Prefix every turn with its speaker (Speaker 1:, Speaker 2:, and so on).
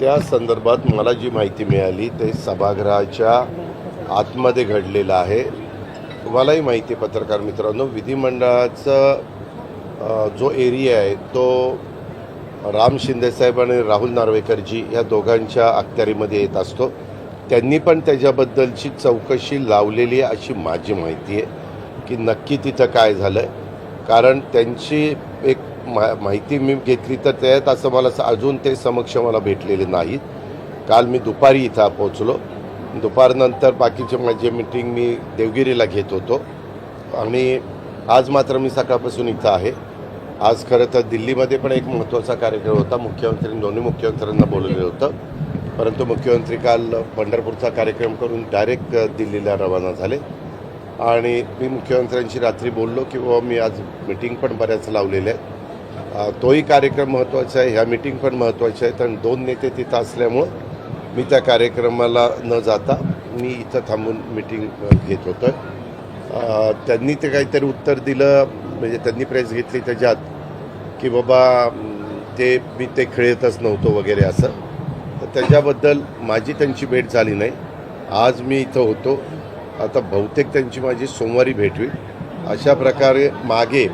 Speaker 1: त्या संदर्भात मला जी माहिती मिळाली ते सभागृहाच्या आतमध्ये घडलेलं आहे. तुम्हालाही माहिती आहे पत्रकार मित्रांनो विधिमंडळाचा जो एरिया आहे तो राम शिंदेसाहेब आणि राहुल नार्वेकरजी या दोघांच्या अखत्यारीमध्ये येत असतो. त्यांनी पण त्याच्याबद्दलची चौकशी लावलेली आहे अशी माझी माहिती आहे की नक्की तिथं काय झालं आहे कारण त्यांची एक मा माहिती मी घेतली तर त्यात असं मला अजून ते समक्ष मला भेटलेले नाहीत. काल मी दुपारी इथं पोचलो दुपारनंतर बाकीचे माझे मिटिंग मी देवगिरीला घेत होतो. आणि आज मात्र मी सकाळपासून इथं आहे. आज खरं तर दिल्लीमध्ये पण एक महत्त्वाचा कार्यक्रम होता. मुख्यमंत्री दोन्ही मुख्यमंत्र्यांना बोलवलेलं होतं. परंतु मुख्यमंत्री काल पंढरपूरचा कार्यक्रम करून डायरेक्ट दिल्लीला रवाना झाले. आणि मी मुख्यमंत्र्यांशी रात्री बोललो की बाबा मी आज मिटिंग पण बऱ्याच लावलेल्या आहेत. तोही कार्यक्रम महत्त्वाचा आहे ह्या मिटिंग पण महत्त्वाच्या आहेत आणि दोन नेते तिथं असल्यामुळं मी त्या कार्यक्रमाला न जाता मी इथं थांबून मिटिंग घेत होतो त्यांनी ते काहीतरी उत्तर दिलं म्हणजे त्यांनी प्रेस घेतली त्याच्यात की बाबा ते मी ते खेळतच नव्हतो वगैरे असं. तर त्याच्याबद्दल माझी त्यांची भेट झाली नाही. आज मी इथं होतो. आता बहुतेक त्यांची माझी सोमवारी भेट होईल. अशा प्रकारे मागे